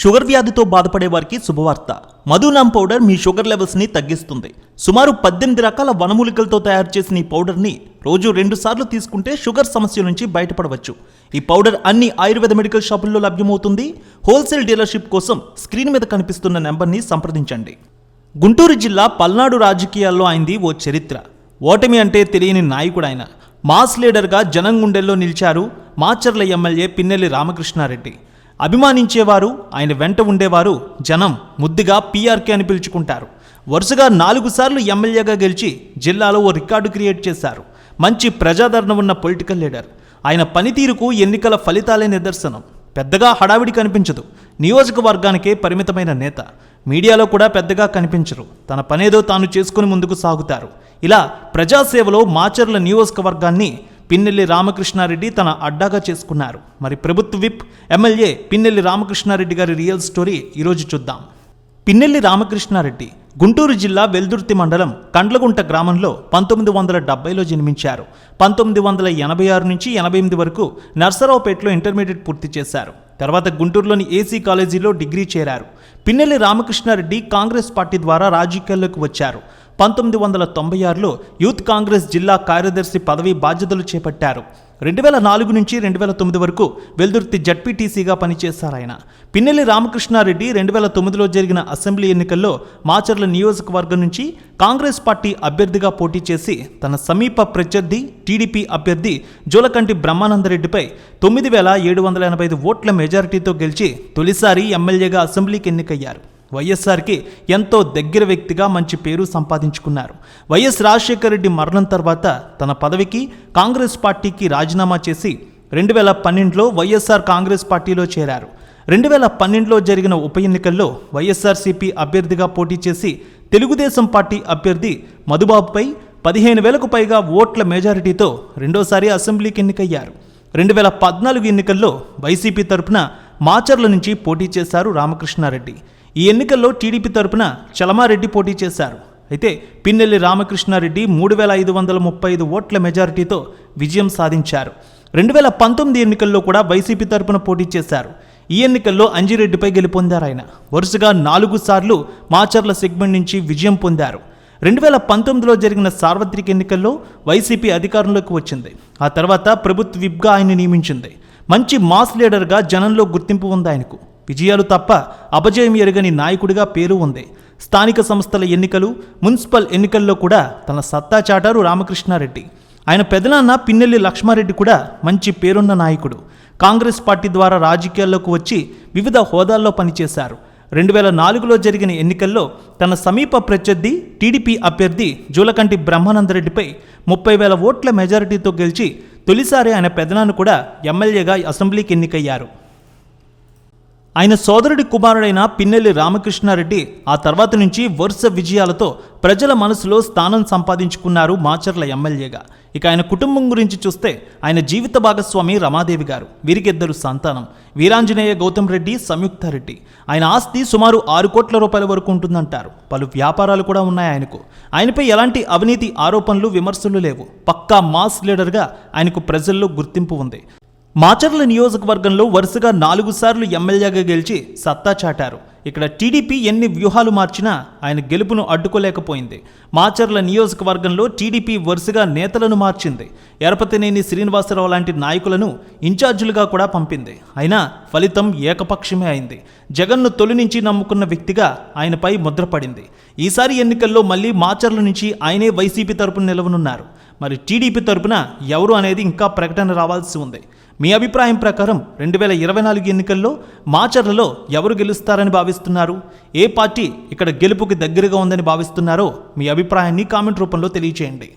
Sugar వ్యాధితో బాధపడే వారికి శుభవార్త. మధునామ్ పౌడర్ మీ షుగర్ లెవెల్స్ని తగ్గిస్తుంది. సుమారు పద్దెనిమిది రకాల వనమూలికలతో తయారు చేసిన ఈ పౌడర్ని రోజు రెండు సార్లు తీసుకుంటే షుగర్ సమస్య నుంచి బయటపడవచ్చు. ఈ పౌడర్ అన్ని ఆయుర్వేద మెడికల్ షాపుల్లో లభ్యమవుతుంది. హోల్సేల్ డీలర్షిప్ కోసం స్క్రీన్ మీద కనిపిస్తున్న నెంబర్ని సంప్రదించండి. గుంటూరు జిల్లా పల్నాడు రాజకీయాల్లో అయింది ఓ చరిత్ర. ఓటమి అంటే తెలియని నాయకుడు ఆయన మాస్ లీడర్గా జనం గుండెల్లో నిలిచారు మాచర్ల ఎమ్మెల్యే పిన్నెల్లి రామకృష్ణారెడ్డి. అభిమానించేవారు ఆయన వెంట ఉండేవారు జనం ముద్దుగా పీఆర్కే అని పిలుచుకుంటారు. వరుసగా నాలుగు సార్లు ఎమ్మెల్యేగా గెలిచి జిల్లాలో ఓ రికార్డు క్రియేట్ చేశారు. మంచి ప్రజాదరణ ఉన్న పొలిటికల్ లీడర్. ఆయన పనితీరుకు ఎన్నికల ఫలితాలే నిదర్శనం. పెద్దగా హడావిడి కనిపించదు. నియోజకవర్గానికే పరిమితమైన నేత. మీడియాలో కూడా పెద్దగా కనిపించరు. తన పనేదో తాను చేసుకుని ముందుకు సాగుతారు. ఇలా ప్రజాసేవలో మాచర్ల నియోజకవర్గాన్ని పిన్నెల్లి రామకృష్ణారెడ్డి తన అడ్డాగా చేసుకున్నారు. మరి ప్రభుత్వ విప్ ఎమ్మెల్యే పిన్నెల్లి రామకృష్ణారెడ్డి గారి రియల్ స్టోరీ ఈరోజు చూద్దాం. పిన్నెల్లి రామకృష్ణారెడ్డి గుంటూరు జిల్లా వెల్దుర్తి మండలం కండ్లగుంట గ్రామంలో పంతొమ్మిది వందల డెబ్బైలో జన్మించారు. పంతొమ్మిది వందల ఎనభై ఆరు నుంచి ఎనభై ఎనిమిది వరకు నర్సరావుపేటలో ఇంటర్మీడియట్ పూర్తి చేశారు. తర్వాత గుంటూరులోని ఏసీ కాలేజీలో డిగ్రీ చేరారు. పిన్నెల్లి రామకృష్ణారెడ్డి కాంగ్రెస్ పార్టీ ద్వారా రాజకీయాల్లోకి వచ్చారు. పంతొమ్మిది వందల తొంభై ఆరులో యూత్ కాంగ్రెస్ జిల్లా కార్యదర్శి పదవి బాధ్యతలు చేపట్టారు. రెండు వేల నాలుగు నుంచి రెండు వేల తొమ్మిది వరకు వెల్దుర్తి జడ్పీటీసీగా పనిచేశారు ఆయన. పిన్నెల్లి రామకృష్ణారెడ్డి రెండు వేల తొమ్మిదిలో జరిగిన అసెంబ్లీ ఎన్నికల్లో మాచర్ల నియోజకవర్గం నుంచి కాంగ్రెస్ పార్టీ అభ్యర్థిగా పోటీ చేసి తన సమీప ప్రత్యర్థి టీడీపీ అభ్యర్థి జోలకంటి బ్రహ్మానందరెడ్డిపై తొమ్మిది వేల ఏడు వందల ఎనభై ఐదు ఓట్ల మెజారిటీతో గెలిచి తొలిసారి ఎమ్మెల్యేగా అసెంబ్లీకి ఎన్నికయ్యారు. వైఎస్ఆర్కి ఎంతో దగ్గర వ్యక్తిగా మంచి పేరు సంపాదించుకున్నారు. వైఎస్ రాజశేఖర రెడ్డి మరణం తర్వాత తన పదవికి కాంగ్రెస్ పార్టీకి రాజీనామా చేసి రెండు వేల పన్నెండులో వైఎస్ఆర్ కాంగ్రెస్ పార్టీలో చేరారు. రెండు వేల పన్నెండులో జరిగిన ఉప ఎన్నికల్లో వైఎస్ఆర్సీపీ అభ్యర్థిగా పోటీ చేసి తెలుగుదేశం పార్టీ అభ్యర్థి మధుబాబుపై పదిహేను వేలకు పైగా ఓట్ల మెజారిటీతో రెండోసారి అసెంబ్లీకి ఎన్నికయ్యారు. రెండు వేల పద్నాలుగు ఎన్నికల్లో వైసీపీ తరపున మాచర్ల నుంచి పోటీ చేశారు రామకృష్ణారెడ్డి. ఈ ఎన్నికల్లో టీడీపీ తరపున చలమారెడ్డి పోటీ చేశారు. అయితే పిన్నెల్లి రామకృష్ణారెడ్డి మూడు వేల ఐదు వందల ముప్పై ఐదు ఓట్ల మెజారిటీతో విజయం సాధించారు. రెండు వేల పంతొమ్మిది ఎన్నికల్లో కూడా వైసీపీ తరపున పోటీ చేశారు. ఈ ఎన్నికల్లో అంజిరెడ్డిపై గెలుపొందారు ఆయన. వరుసగా నాలుగు సార్లు మాచర్ల సెగ్మెంట్ నుంచి విజయం పొందారు. రెండు వేల పంతొమ్మిదిలో జరిగిన సార్వత్రిక ఎన్నికల్లో వైసీపీ అధికారంలోకి వచ్చింది. ఆ తర్వాత ప్రభుత్వ విప్గా ఆయన నియమించింది. మంచి మాస్ లీడర్గా జనంలో గుర్తింపు ఉంది ఆయనకు. విజయాలు తప్ప అపజయం ఎరగని నాయకుడిగా పేరు ఉంది. స్థానిక సంస్థల ఎన్నికలు మున్సిపల్ ఎన్నికల్లో కూడా తన సత్తా చాటారు రామకృష్ణారెడ్డి. ఆయన పెదనాన్న పిన్నెల్లి లక్ష్మారెడ్డి కూడా మంచి పేరున్న నాయకుడు. కాంగ్రెస్ పార్టీ ద్వారా రాజకీయాల్లోకి వచ్చి వివిధ హోదాల్లో పనిచేశారు. రెండు వేల నాలుగులో జరిగిన ఎన్నికల్లో తన సమీప ప్రత్యర్థి టీడీపీ అభ్యర్థి జూలకంటి బ్రహ్మానందరెడ్డిపై ముప్పై వేల ఓట్ల మెజారిటీతో గెలిచి తొలిసారి ఆయన పెదనాన్న కూడా ఎమ్మెల్యేగా అసెంబ్లీకి ఎన్నికయ్యారు. ఆయన సోదరుడి కుమారుడైన పిన్నెల్లి రామకృష్ణారెడ్డి ఆ తర్వాత నుంచి వరుస విజయాలతో ప్రజల మనసులో స్థానం సంపాదించుకున్నారు మాచర్ల ఎమ్మెల్యేగా. ఇక ఆయన కుటుంబం గురించి చూస్తే ఆయన జీవిత భాగస్వామి రమాదేవి గారు. వీరికిద్దరు సంతానం. వీరాంజనేయ గౌతమ్ రెడ్డి సంయుక్త రెడ్డి. ఆయన ఆస్తి సుమారు ఆరు కోట్ల రూపాయల వరకు ఉంటుందంటారు. పలు వ్యాపారాలు కూడా ఉన్నాయి ఆయనకు. ఆయనపై ఎలాంటి అవినీతి ఆరోపణలు విమర్శలు లేవు. పక్కా మాస్ లీడర్గా ఆయనకు ప్రజల్లో గుర్తింపు ఉంది. మాచర్ల నియోజకవర్గంలో వరుసగా నాలుగు సార్లు ఎమ్మెల్యేగా గెలిచి సత్తా చాటారు. ఇక్కడ టీడీపీ ఎన్ని వ్యూహాలు మార్చినా ఆయన గెలుపును అడ్డుకోలేకపోయింది. మాచర్ల నియోజకవర్గంలో టీడీపీ వరుసగా నేతలను మార్చింది. ఎరపతినేని శ్రీనివాసరావు లాంటి నాయకులను ఇన్ఛార్జీలుగా కూడా పంపింది. అయినా ఫలితం ఏకపక్షమే అయింది. జగన్ను తొలి నుంచి నమ్ముకున్న వ్యక్తిగా ఆయనపై ముద్రపడింది. ఈసారి ఎన్నికల్లో మళ్ళీ మాచర్ల నుంచి ఆయనే వైసీపీ తరపున నిలవనున్నారు. మరి టీడీపీ తరపున ఎవరు అనేది ఇంకా ప్రకటన రావాల్సి ఉంది. మీ అభిప్రాయం ప్రకారం రెండు వేల ఇరవై నాలుగు ఎన్నికల్లో మాచర్లలో ఎవరు గెలుస్తారని భావిస్తున్నారు? ఏ పార్టీ ఇక్కడ గెలుపుకి దగ్గరగా ఉందని భావిస్తున్నారో మీ అభిప్రాయాన్ని కామెంట్ రూపంలో తెలియచేయండి.